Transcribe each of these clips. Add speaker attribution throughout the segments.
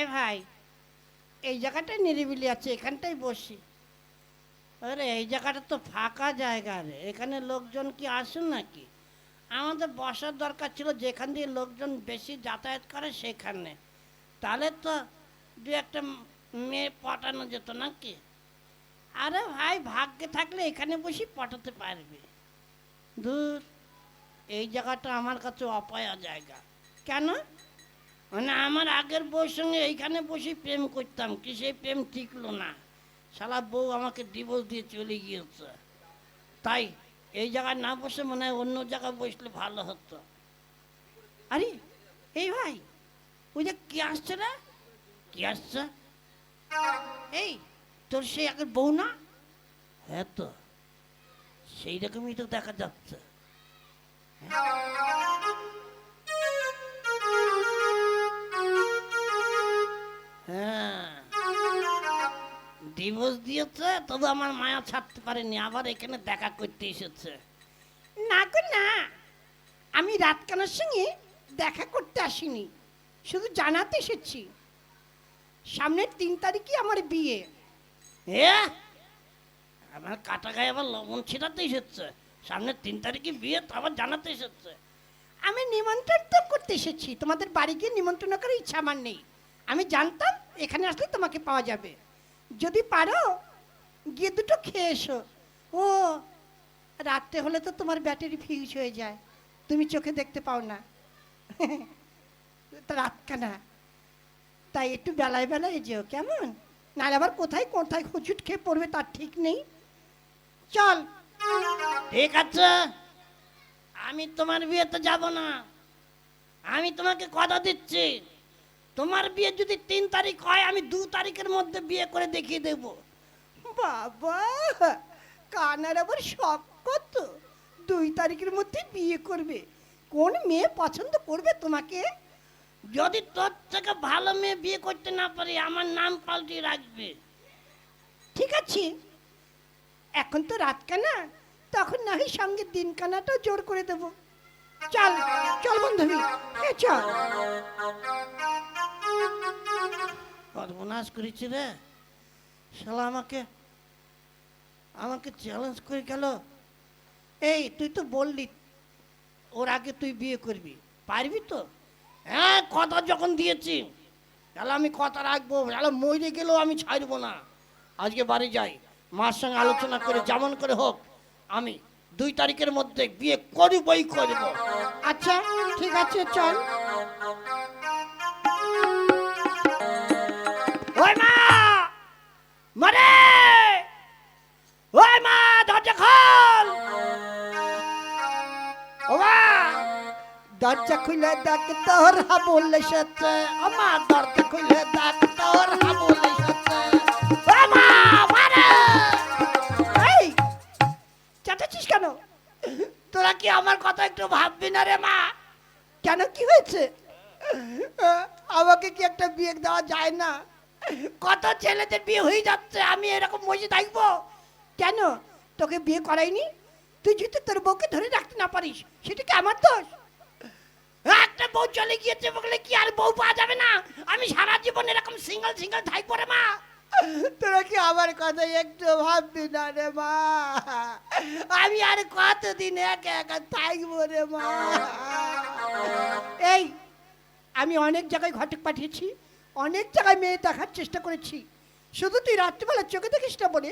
Speaker 1: এ ভাই, এই জায়গাটাই নিরিবিলি আছে, এখানটাই বসি। আরে, এই জায়গাটা তো ফাঁকা জায়গা রে, এখানে লোকজন কি আসুন নাকি? আমাদের বসার দরকার ছিল যেখান দিয়ে লোকজন বেশি যাতায়াত করে সেখানে। তাহলে তো দু একটা মেয়ে পটানো যেত নাকি? আরে ভাই, ভাগ্যে থাকলে এখানে বসে পটাতে পারবে। দূর এই জায়গাটা আমার কাছে অপায়া জায়গা। কেন? মানে আমার আগের বউর সঙ্গে এইখানে বসে প্রেম করতাম, কি সেই প্রেম ঠিকলো না। শালা বউ আমাকে ডিভোর্স দিয়ে চলে গিয়েছে। তাই এই জায়গায় না বসে মনে হয় অন্য জায়গায় বসলে ভালো হতো। আরে, এই ভাই, ওই যে কি আসছে না কি আসছে? এই, তোর সেই আগের বউ না? হ্যাঁ তো, সেই রকমই তো দেখা যাচ্ছে। হ্যাঁ। ডিভোর্স দিয়েছে তবু আমার মায়া ছাড়তে পারেনি আবার এখানে দেখা করতে এসেছে। না গো না। আমি রাতকানার সঙ্গে দেখা করতে আসিনি শুধু জানাতে এসেছি। সামনের তিন তারিখে আমার বিয়ে। এ? আমার কাটা গায়ে আবার লবণ ছিটাতে এসেছে। সামনের তিন তারিখে বিয়ে তো আবার জানাতে এসেছে। আমি নিমন্ত্রণ তো করতে এসেছি তোমাদের বাড়ি গিয়ে নিমন্ত্রণ করার ইচ্ছা আমার নেই। আমি জানতাম এখানে আসলে তোমাকে পাওয়া যাবে। যদি পারো, গিয়ে দুটো খেয়ে এসো। ও, রাত্রে হলে তো তোমার ব্যাটারি ফিউজ হয়ে যায়। তুমি চোখে দেখতে পাও না। তা রাতকানা তাই একটু বেলায় বেলায় যেও, কেমন? নাহলে আবার কোথায় কোথায় হুচুট খেয়ে পড়বে তার ঠিক নেই। চল। ঠিক আছে। আমি তোমার বিয়েতে যাব না। আমি তোমাকে কথা দিচ্ছি। তোমার বিয়ে যদি তিন তারিখ হয় আমি দু তারিখের মধ্যে বিয়ে করে দেখিয়ে দেব। বাবা কানার আবার শখ কত? দুই তারিখের মধ্যে বিয়ে করবে। কোন মেয়ে পছন্দ করবে তোমাকে? যদি তোর থেকে ভালো মেয়ে বিয়ে করতে না পারি আমার নাম পাল্টে রাখবে। ঠিক আছে। এখন তো রাত কানা তখন না হয় সঙ্গে দিন কানাটাও জোর করে দেব। চল চল বান্ধবী হ্যাঁ চল। সর্বনাশ করেছি রে। শালা আমাকে আমাকে চ্যালেঞ্জ করে গেল। এই, তুই তো বললি, ওর আগে তুই বিয়ে করবি। পারবি তো? হ্যাঁ কথা যখন দিয়েছি, তাহলে আমি কথা রাখব। তাহলে মরে গেলেও আমি ছাড়বো না। আজকে বাড়ি যাই, মার সঙ্গে আলোচনা করে, যেমন করে হোক, আমি দুই তারিখের মধ্যে বিয়ে করবই করব। আচ্ছা ঠিক আছে চল। ওই মা! ওই মা দরজা খোল! ও মা! দরজা খুলে দেখ তোর হাবুল এসেছে। মা দরজা খুলে দেখ তোর হাবুল এসেছে। ও মা কেন? তোরা কি আমার কথা একটু ভাববি না রে মা? কেন? কি হয়েছে? আমাকে কি একটা বিয়ে দেওয়া যায় না? কত ছেলেদের বিয়ে হয়ে যাচ্ছে আমি এরকম বসে থাকব? কেন? তোকে বিয়ে করাইনি? তুই যদি তোর বউকে ধরে রাখতে না পারিস সেটা কি আমার দোষ? একটা বউ চলে গিয়েছে বলে কি আর বউ পাওয়া যাবে না? আমি সারা জীবন এরকম সিঙ্গেল সিঙ্গেল থাকব রে মা। তোরা কি আমার কথা একটু ভাববি না রে মা? আমি আর কতদিন একা একা থাকব রে মা? এই, আমি অনেক জায়গায় ঘটক পাঠিয়েছি, অনেক জায়গায় মেয়ে দেখার চেষ্টা করেছি। শুধু তুই রাত্রিবেলা চোখে দেখিস না বলে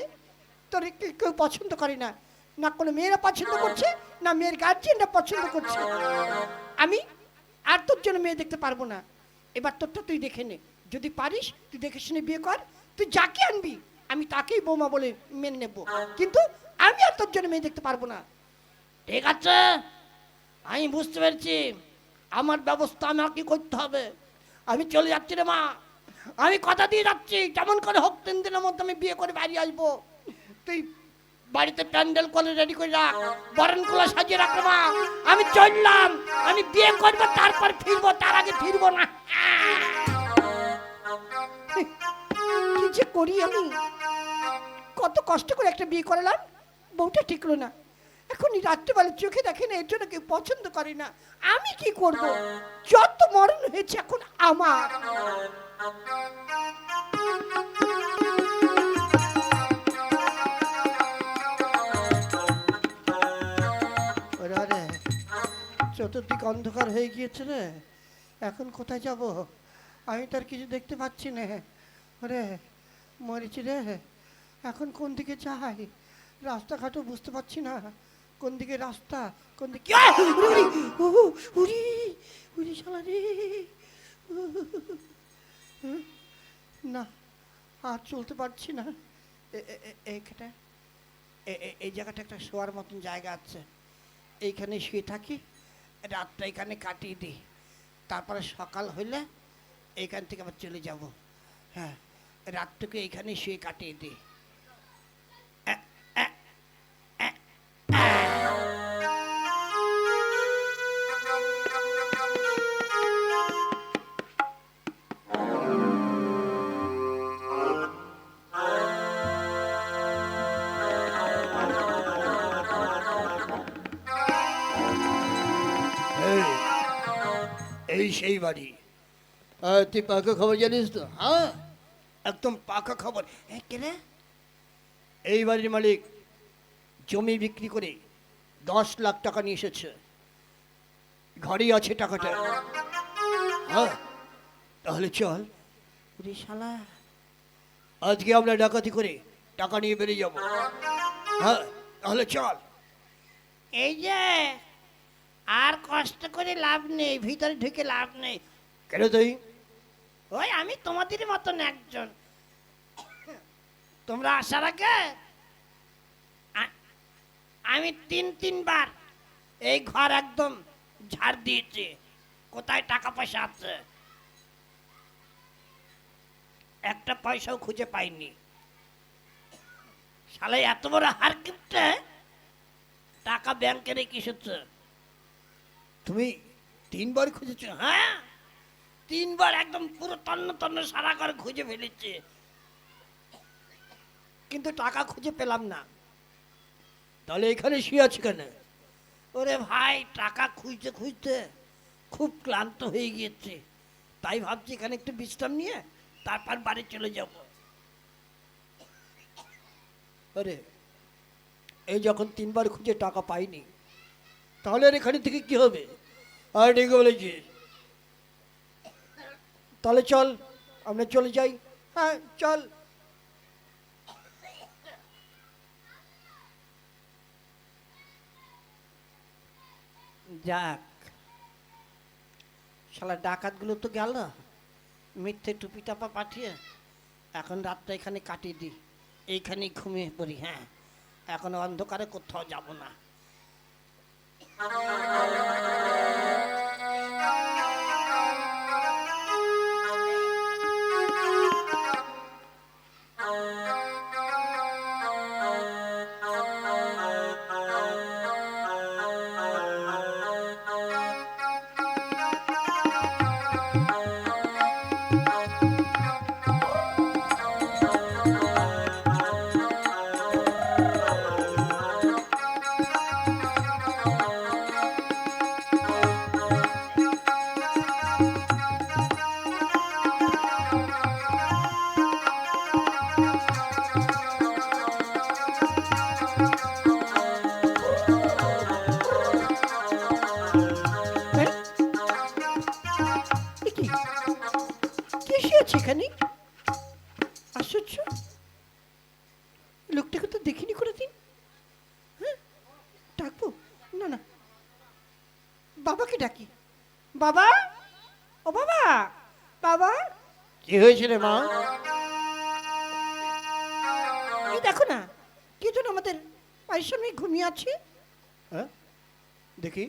Speaker 1: তোর কেউ পছন্দ করে না। না কোনো মেয়েরা পছন্দ করছে, না মেয়ের গার্জিয়ানরা পছন্দ করছে। আমি আর তোর জন্য মেয়ে দেখতে পারব না। এবার তোরটা তুই দেখে নে। যদি পারিস, তুই দেখে শুনে বিয়ে কর। তুই যাকে আনবি আমি তাকেই বৌমা বলে মেনে নেব। কিন্তু আমি আর তোর জন্য মেয়ে দেখতে পারব না। ঠিক আছে আমি বুঝতে পেরেছি। আমার ব্যবস্থা আমাকে করতে হবে। আমি চলে যাচ্ছি রে মা। আমি কথা দিয়ে যাচ্ছি কেমন করে হোক তিন দিনের মধ্যে আমি বিয়ে করে বাড়ি আসব। তুই বাড়িতে প্যান্ডেল করে রেডি করে রাখ বরণগুলো সাজিয়ে রাখ রে মা। আমি চললাম আমি বিয়ে করব তারপর ফিরবো তার আগে ফিরবো না। যে করি আমি। কত কষ্ট করে একটা বিয়ে করালাম, বউটা টিকলো না। এখন রাত্রেবেলা চোখে দেখে না, এর জন্য কেউ পছন্দ করে না। আমি কি করব? যত মরণ হয়েছে এখন আমার। চতুর্দিক অন্ধকার হয়ে গিয়েছে রে। এখন কোথায় যাব? আমি তার কিছু দেখতে পাচ্ছি না। ওরে মরেছি রে। এখন কোন দিকে যাই রাস্তাঘাটও বুঝতে পারছি না। কোন দিকে রাস্তা কোন দিকে আহ! উরি, উরি, উ, উরি উরি শালা রে। না আর চলতে পারছি না। এইখানে এই জায়গাটা একটা শোয়ার মতন জায়গা আছে। এইখানে শুয়ে থাকি রাতটা এখানে কাটিয়ে দিই। তারপরে সকাল হইলে এইখান থেকে আবার চলে যাব। হ্যাঁ। রাতটুকু এখানে শুয়ে কাটিয়ে দিই এ- এ- এ-
Speaker 2: এই, এই সেই বাড়ি। তুই পাকা খবর জানিস তো? হ্যাঁ?
Speaker 1: একদম পাকা খবর। হ্যাঁ কে রে?
Speaker 2: এই বাড়ির মালিক জমি বিক্রি করে দশ লাখ টাকা নিয়ে এসেছে। ঘরেই আছে টাকাটা। হ্যাঁ তাহলে চল।
Speaker 1: শালা।
Speaker 2: আজকে আমরা ডাকাতি করে টাকা নিয়ে বেরিয়ে যাব। হ্যাঁ তাহলে চল।
Speaker 1: এই যে আর কষ্ট করে লাভ নেই ভিতরে ঢুকে লাভ নেই।
Speaker 2: কেন তুই?
Speaker 1: ওই, আমি তোমাদের মতন একজন। তোমরা আসার আগে আমি তিন, তিনবার এই ঘর একদম ঝাড় দিয়েছি। কোথায় টাকা পয়সা আছে? একটা পয়সাও খুঁজে পাইনি। শালে, এত বড় হার কিপটে টাকা ব্যাংকে এসেছে
Speaker 2: তুমি তিনবার খুঁজেছ?
Speaker 1: হ্যাঁ? তিনবার একদম পুরো তন্ন তন্ন সারা ঘর খুঁজে ফেলেছে। কিন্তু টাকা খুঁজে পেলাম না।
Speaker 2: তাহলে এখানে শুয়ে আছি কেন?
Speaker 1: ওরে ভাই, টাকা খুঁজতে খুঁজতে খুব ক্লান্ত হয়ে গিয়েছে। তাই ভাবছি এখানে একটু বিশ্রাম নিয়ে তারপর বাড়ি চলে যাব।
Speaker 2: আরে, এই যখন তিনবার খুঁজে টাকা পাইনি, তাহলে এখানে থেকে কি হবে? আর ডেকে বলেছিস? তাহলে চল, আমরা চলে যাই। হ্যাঁ চল।
Speaker 1: যাক, শালা ডাকাতগুলো তো গেল। মিথ্যে টুপি টাপা পাঠিয়ে এখন রাতটা এখানে কাটিয়ে দিই। এইখানেই ঘুমিয়ে পড়ি হ্যাঁ। এখন অন্ধকারে কোথাও যাব না।
Speaker 2: রে মা।
Speaker 1: এই দেখো না কে যেন আমাদের সামনে ঘুমিয়ে আছে।
Speaker 2: হ্যাঁ? দেখি।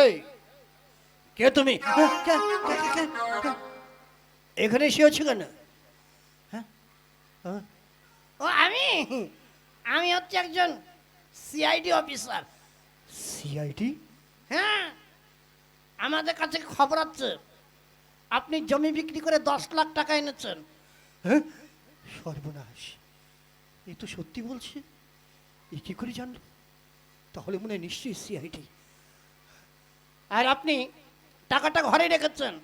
Speaker 2: এই কে তুমি? এখানে শুয়েছো কেন? হ্যাঁ? হ্যাঁ?
Speaker 1: ও আমি? আমি হচ্ছে একজন সিআইডি অফিসার
Speaker 2: সিআইডি
Speaker 1: হ্যাঁ? আমাদের কাছে খবর আছে। আপনি জমি বিক্রি করে দশ লাখ টাকা এনেছেন।
Speaker 2: হ্যাঁ? সর্বনাশ। এই তো সত্যি বলছে। এ কি করে জানলো? তাহলে মনে হয় নিশ্চয়ই সিআইডি
Speaker 1: আর আপনি টাকাটা ঘরে রেখেছেন।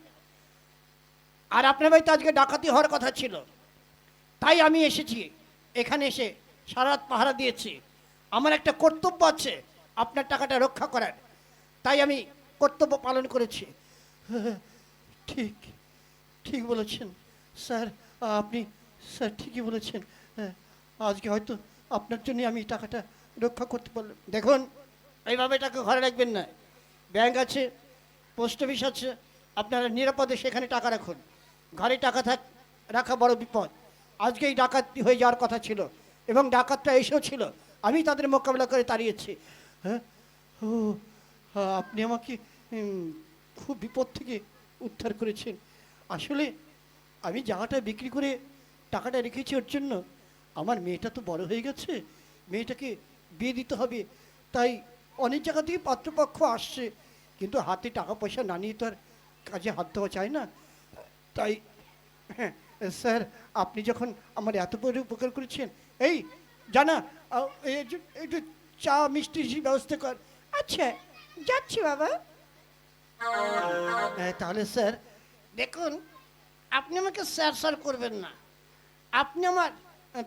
Speaker 1: আর আপনার বাড়িতে আজকে ডাকাতি হওয়ার কথা ছিল। তাই আমি এসেছি। এখানে এসে সারা রাত পাহারা দিয়েছি। আমার একটা কর্তব্য আছে আপনার টাকাটা রক্ষা করার। তাই আমি কর্তব্য পালন করেছি। ঠিক ঠিক বলেছেন। স্যার আপনি স্যার ঠিকই বলেছেন। হ্যাঁ, আজকে হয়তো আপনার জন্য আমি টাকাটা রক্ষা করতে পারলাম। দেখুন এইভাবে টাকা ঘরে রাখবেন না। ব্যাংক আছে পোস্ট অফিস আছে আপনারা নিরাপদে সেখানে টাকা রাখুন। ঘরে টাকা থাক রাখা বড় বিপদ। আজকে এই ডাকাতি হয়ে যাওয়ার কথা ছিল এবং ডাকাতটা এসেও ছিল। আমি তাদের মোকাবিলা করে তাড়িয়েছি। হ্যাঁ ও আপনি আমাকে খুব বিপদ থেকে উদ্ধার করেছেন। আসলে আমি জায়গাটা বিক্রি করে টাকাটা রেখেছি ওর জন্য, আমার মেয়েটা তো বড় হয়ে গেছে, মেয়েটাকে বিয়ে দিতে হবে। তাই অনেক জায়গা থেকে পাত্রপক্ষ আসছে, কিন্তু হাতে টাকা পয়সা না নিয়ে তো আর কাজে হাত দেওয়া চায় না। তাই হ্যাঁ স্যার, আপনি যখন আমার এত বড় উপকার করেছেন, এই, জানা একটু চা মিষ্টি ব্যবস্থা কর। আচ্ছা যাচ্ছি বাবা। তাহলে স্যার, দেখুন, আপনি আমাকে স্যার স্যার করবেন না। আপনি আমার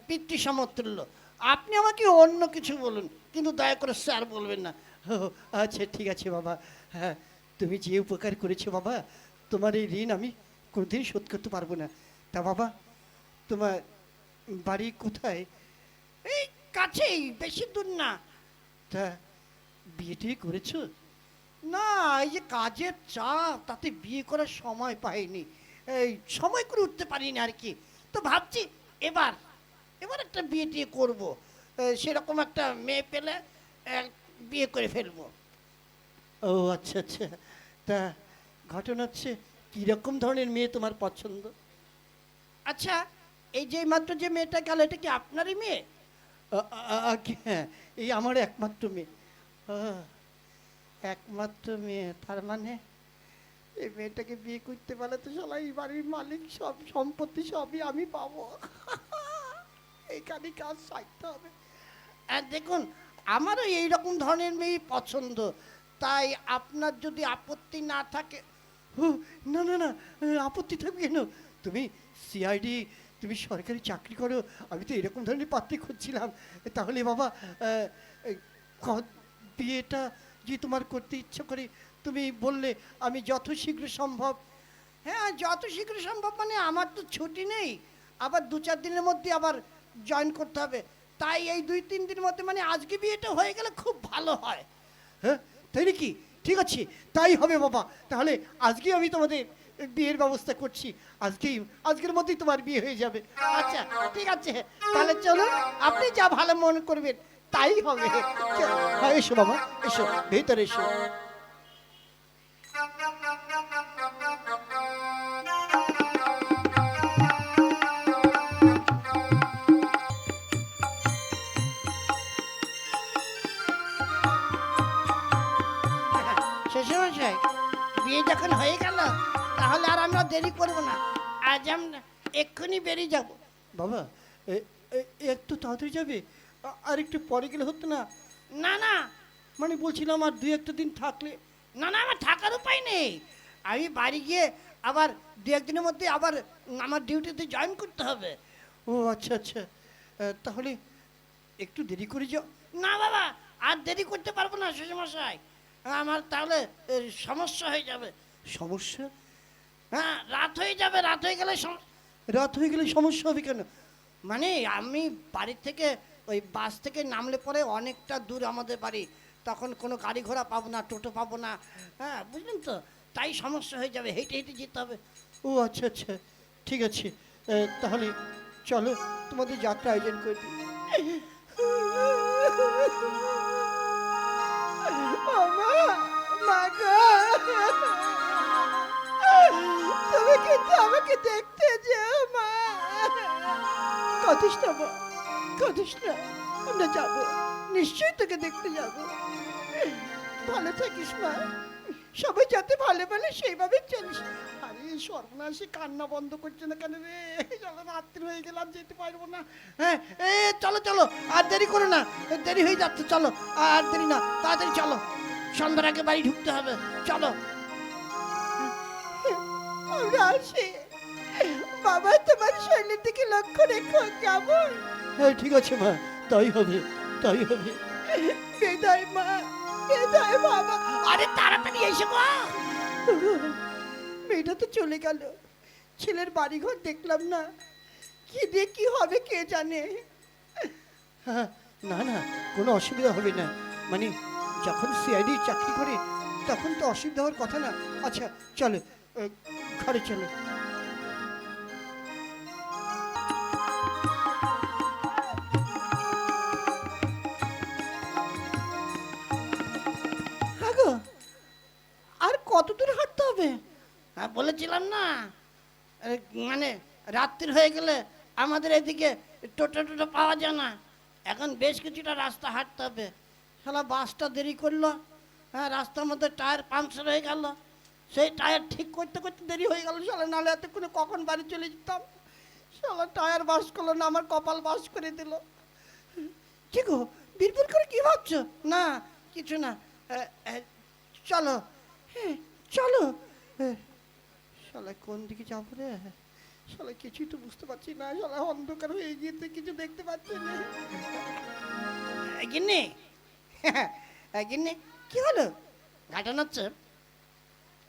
Speaker 1: পিতৃ সমতুল্য আপনি আমাকে অন্য কিছু বলুন, কিন্তু দয়া করে স্যার বলবেন না। আচ্ছা ঠিক আছে বাবা। হ্যাঁ তুমি যে উপকার করেছ বাবা, তোমার এই ঋণ আমি কোনোদিন শোধ করতে পারব না। তা বাবা, তোমার বাড়ি কোথায়? এই কাছেই, বেশি দূর না। তা বিয়েটি করেছ? না এই যে কাজের চাপ তাতে বিয়ে করার সময় পাইনি। এই সময় করে উঠতে পারিনি আর কি। তো ভাবছি এবার এবার একটা বিয়ে টিয়ে করব। সেরকম একটা মেয়ে পেলে বিয়ে করে ফেলব। ও আচ্ছা আচ্ছা। তা ঘটনা হচ্ছে কীরকম ধরনের মেয়ে তোমার পছন্দ? আচ্ছা এই যে মাত্র যে মেয়েটা গেল এটা কি আপনারই মেয়ে? হ্যাঁ এই আমার একমাত্র মেয়ে। আহ, একমাত্র মেয়ে, তার মানে এই মেয়েটাকে বিয়ে করতে পারলে তো সবাই বাড়ির মালিক সব সম্পত্তি সবই আমি পাবো। এইখানে কাজ সাইতে হবে। আর দেখুন, আমারও এই রকম ধরনের মেয়ে পছন্দ। তাই আপনার যদি আপত্তি না থাকে না না না, আপত্তি থাকবে কেন? তুমি সিআইডি তুমি সরকারি চাকরি করো, আমি তো এরকম ধরনের পাত্রী খুঁজছিলাম। তাহলে বাবা বিয়েটা যে তোমার করতে ইচ্ছে করে, তুমি বললে, আমি যত শীঘ্র সম্ভব। হ্যাঁ যত শীঘ্র সম্ভব মানে আমার তো ছুটি নেই। আবার দু চার দিনের মধ্যে আবার জয়েন করতে হবে। তাই এই দুই তিন দিনের মধ্যে মানে আজকে বিয়েটা হয়ে গেলে খুব ভালো হয়। হ্যাঁ তাই নাকি? ঠিক আছে, তাই হবে বাবা। তাহলে আজকে আমি তোমাদের বিয়ের ব্যবস্থা করছি। আজকেই, আজকের মধ্যেই তোমার বিয়ে হয়ে যাবে। আচ্ছা ঠিক আছে। তাহলে চলো আপনি যা ভালো মনে করবেন। তাই হবে। হ্যাঁ এসো বাবা, এসো, ভেতরে এসো। বিয়ে যখন হয়ে গেল, তাহলে আর আমরা দেরি করব না। আজ আমরা এক্ষুনি বেরিয়ে যাব। বাবা একটু তাড়াতাড়ি যাবে? আর একটু পরে গেলে হতো না? না না। মানে বলছিলাম আর দু একটা দিন থাকলে। না না আমার থাকার উপায় নেই। আমি বাড়ি গিয়ে আবার দু একদিনের মধ্যে আবার আমার ডিউটিতে জয়েন করতে হবে। ও আচ্ছা আচ্ছা। তাহলে একটু দেরি করে যাও। না বাবা আর দেরি করতে পারব না শ্বশুরমশাই। আমার তাহলে সমস্যা হয়ে যাবে। সমস্যা? হ্যাঁ রাত হয়ে যাবে রাত হয়ে গেলে রাত হয়ে গেলে সমস্যা হবে কেন? মানে আমি বাড়ি থেকে ওই বাস থেকে নামলে পরে অনেকটা দূর আমাদের বাড়ি। তখন কোনো গাড়ি ঘোড়া পাবো না টোটো পাবো না। হ্যাঁ বুঝলেন তো? তাই সমস্যা হয়ে যাবে হেঁটে হেঁটে যেতে হবে। ও আচ্ছা আচ্ছা। ঠিক আছে। তাহলে চলো তোমাদের যাত্রা আয়োজন করে দিই। তুমি কিন্তু আমাকে দেখতে যেও মা। মা। কাঁদিস না, আমরা যাব। নিশ্চয়ই তোকে দেখতে যাব। ভালো থাকিস, মা। সবাই যাতে ভালো ভালো সেইভাবে চলিস। আরে, সর্বনাশী কান্না বন্ধ করছে না কেন রে? চলো, রাত্রি হয়ে গেলাম যেতে পারব না। হ্যাঁ এ, চলো চলো, আর দেরি করো না। দেরি হয়ে যাচ্ছে, চলো, আর দেরি না। তাড়াতাড়ি চলো। সন্ধ্যার আগে বাড়ি ঢুকতে হবে। চলো। আমরা আসি। বাবা, তোমার শরীরের দিকে লক্ষ্য রেখো, কেমন?
Speaker 2: হ্যাঁ ঠিক আছে মা। তাই হবে তাই হবে।
Speaker 1: বিদায় মা বিদায় বাবা। আরে তাড়াতাড়ি এসে মা। মেয়েটা তো চলে গেল। ছেলের বাড়িঘর দেখলাম না। কি দিয়ে কি হবে কে জানে?
Speaker 2: হ্যাঁ না না কোনো অসুবিধা হবে না। মানে যখন সিআইডি চাকরি করে তখন তো অসুবিধা হওয়ার কথা না। আচ্ছা চলো ঘরে চলো।
Speaker 1: বলেছিলাম না? মানে রাত্রির হয়ে গেলে আমাদের এদিকে টোটো টোটো পাওয়া যায় না। এখন বেশ কিছুটা রাস্তা হাঁটতে হবে। শালা বাসটা দেরি করল। হ্যাঁ রাস্তার মধ্যে টায়ার পাংচার হয়ে গেল। সেই টায়ার ঠিক করতে করতে দেরি হয়ে গেল শালা, নাহলে এতক্ষণে কখন বাড়ি চলে যেতাম? শালা টায়ার বাস করল না, আমার কপাল বাস করে দিল। ঠিক গো, বিড়বিড় করে কি ভাবছ? না, কিছু না। চলো। হ্যাঁ চলো। শালা কোন দিকে যাব রে? শালা কিছুই তো বুঝতে পারছি না। শালা অন্ধকার হয়ে গিয়েছে কিছু দেখতে পাচ্ছি না। গিন্নি! গিন্নি কি হলো? ঘাটানো হচ্ছে?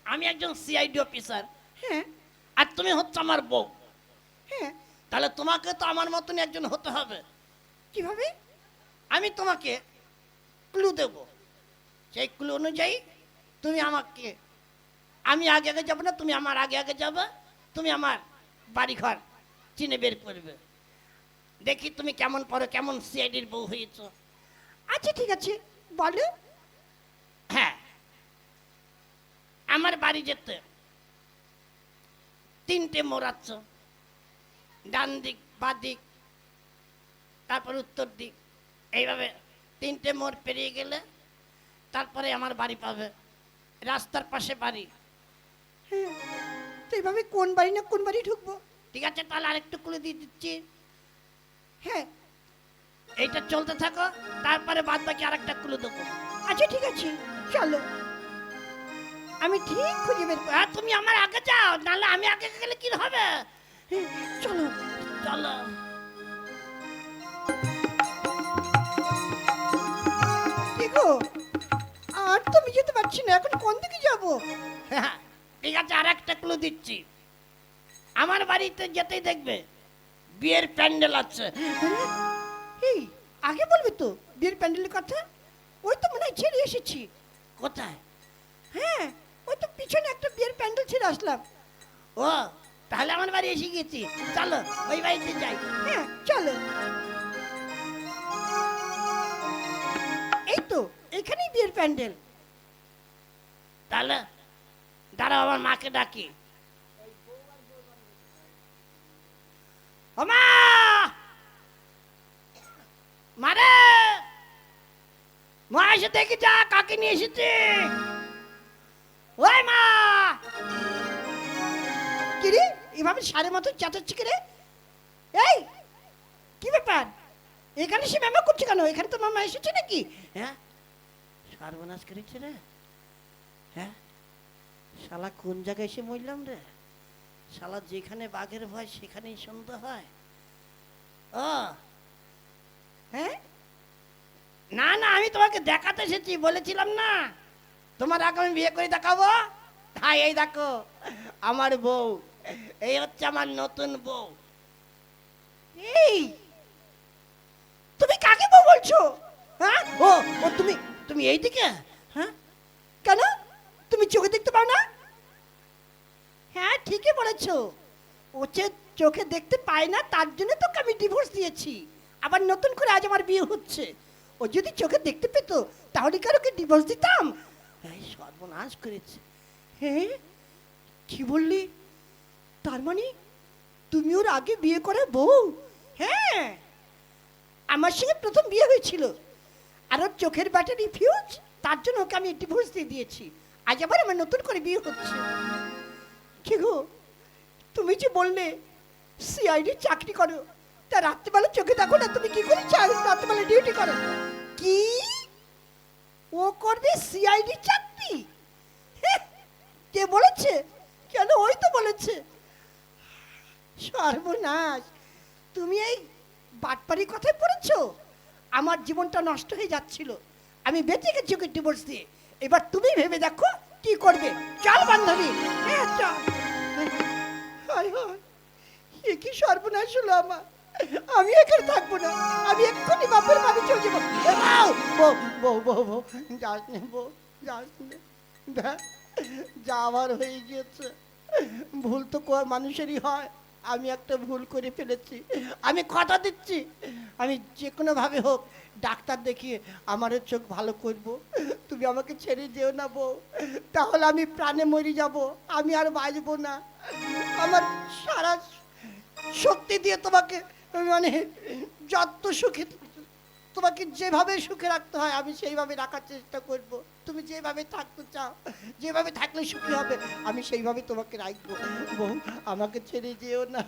Speaker 1: আমি একজন সিআইডি অফিসার হ্যাঁ। আর তুমি হচ্ছে আমার বউ। হ্যাঁ। তাহলে তোমাকে তো আমার মতনই একজন হতে হবে। কীভাবে? আমি তোমাকে ক্লু দেব। সেই ক্লু অনুযায়ী তুমি আমাকে আমি আগে আগে যাব না তুমি আমার আগে আগে যাবে তুমি আমার বাড়ি ঘর চিনে বের করবে। দেখি তুমি কেমন পড়ো কেমন সিআইডির বউ হয়েছ। আচ্ছা ঠিক আছে বলো। হ্যাঁ আমার বাড়ি যেতে তিনটে মোড়াচ্ছ ডান দিক বাঁ দিক তারপর উত্তর দিক। এইভাবে তিনটে মোড় পেরিয়ে গেলে তারপরে আমার বাড়ি পাবে। রাস্তার পাশে বাড়ি। তো এইভাবে কোন বাড়ি না কোন বাড়ি ঢুকবো? ঠিক আছে তাহলে আরেকটু করে দিয়ে দিচ্ছি। হ্যাঁ। এইটা চলতে থাকো তারপরে বাদ বাকি আরেকটা কুলে দেবো। আচ্ছা ঠিক আছে চলো। আমি ঠিক খুঁজে বের হ্যাঁ তুমি আমার আগে যাও নাহলে আমি আগে গেলে কি হবে? হ্যাঁ, চলো। চলো। আর তো আমি যেতে পারছি না এখন কোন দিকে যাব? ঠিক আছে আর একটা ক্লু দিচ্ছি। আমার বাড়িতে যেতেই দেখবে বিয়ের প্যান্ডেল আছে। এই আগে বলবি তো বিয়ের প্যান্ডেলের কথা? ওই তো মনে হয় ছেড়ে এসেছি। কোথায়? হ্যাঁ ওই তো পিছনে একটা বিয়ের প্যান্ডেল ছেড়ে আসলাম। ও তাহলে আমার বাড়ি এসে গেছি। চলো ওই বাড়িতে যাই। হ্যাঁ চলো। এই তো এখানেই বিয়ের প্যান্ডেল। তাহলে দাঁড়াও, আমার মাকে ডাকি। মা মারে! মা এসে দেখি যা, কাকে নিয়ে এসেছি? ওই মা! কিরে, এভাবে সাড়ে মতো চেঁচাচ্ছি কিরে? এই, কি ব্যাপার? এখানে সে ম্যামা করছে কেন? এখানে তো মামা এসেছে নাকি? হ্যাঁ? সর্বনাশ করেছে রে। হ্যাঁ? শালা কোন জায়গায় এসে মরলাম রে? শালা যেখানে বাঘের ভয় সেখানেই সন্ধ্যা হয়। হ্যাঁ? না না, আমি তোমাকে দেখাতে এসেছি, বলেছিলাম না। তোমার আগে আমি বিয়ে করে দেখাবো। হ্যাঁ এই দেখো, আমার বউ, এই হচ্ছে আমার নতুন বউ। এই! তুমি কাকে বউ বলছো? হ্যাঁ? ও ও, তুমি তুমি এইদিকে? হ্যাঁ? কেন? তুমি চোখে দেখতে পাও না? হ্যাঁ ঠিকই বলেছ। ও যে চোখে দেখতে পায় না, তার জন্য তোকে আমি ডিভোর্স দিয়েছি। আবার নতুন করে আজ আমার বিয়ে হচ্ছে। ও যদি চোখে দেখতে পেত, তাহলে কি ডিভোর্স দিতাম? এই সর্বনাশ করেছে। হ্যাঁ? কি বললি? তার মানে তুমি ওর আগে বিয়ে করে বউ? হ্যাঁ। আমার সঙ্গে প্রথম বিয়ে হয়েছিল। আর ওর চোখের ব্যাটারি ফিউজ তার জন্য ওকে আমি ডিভোর্স দিয়ে দিয়েছি। আজ আবার আমার নতুন করে বিয়ে হচ্ছে কি গো? তুমি যে বললে সিআইডি চাকরি করো, তা রাত্রিবেলা চোখে দেখো না, তুমি কি করে রাত্রিবেলা ডিউটি করো? কি? ও করবে সিআইডি চাকরি? কে বলেছে? কেন ওই তো বলেছে? সর্বনাশ। তুমি এই বাটপারি কথায় পড়েছো? আমার জীবনটা নষ্ট হয়ে যাচ্ছিল। আমি বেঁচে গেছি ওকে ডিভোর্স দিয়ে। এবার তুমি ভেবে দেখো কি করবে। চল বান্ধবী হ্যাঁ চল। হায় হায় এ কি সর্বনাশ হলো আমার। আমি এখানে থাকব না আমি এক্ষুনি বাপের বাড়ি চলে যাব। বউ, বউ বউ বউ যাস নে বউ যাস নে। যাওয়ার হয়ে গিয়েছে। ভুল তো মানুষেরই হয়। আমি একটা ভুল করে ফেলেছি। আমি কথা দিচ্ছি। আমি যে কোনোভাবে হোক ডাক্তার দেখিয়ে আমারও চোখ ভালো করব। তুমি আমাকে ছেড়ে যেও না বউ। তাহলে আমি প্রাণে মরে যাব, আমি আর বাঁচবো না। আমার সারা শক্তি দিয়ে তোমাকে মানে যত সুখে তোমাকে যেভাবে সুখে রাখতে হয়, আমি সেইভাবে রাখার চেষ্টা করব। তুমি যেভাবে থাকতে চাও, যেভাবে থাকলে সুখী হবে, আমি সেইভাবে তোমাকে রাখব। বউ, আমাকে ছেড়ে যেও না।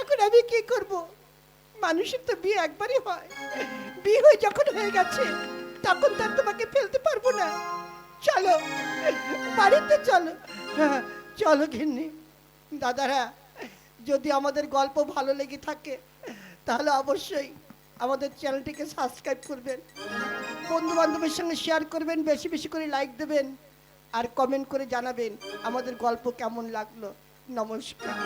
Speaker 1: এখন আমি কি করব? মানুষের তো বিয়ে একবারই হয়। বিয়ে হয়ে যখন হয়ে গেছে, তখন তার তোমাকে ফেলতে পারব না। চলো, বাড়িতে চলো। হ্যাঁ চলো ঘিন্নি দাদারা, যদি আমাদের গল্প ভালো লেগে থাকে, তাহলে অবশ্যই আমাদের চ্যানেলটিকে সাবস্ক্রাইব করবেন। বন্ধু বান্ধবের সঙ্গে শেয়ার করবেন, বেশি বেশি করে লাইক দেবেন আর কমেন্ট করে জানাবেন আমাদের গল্প কেমন লাগল। নমস্কার।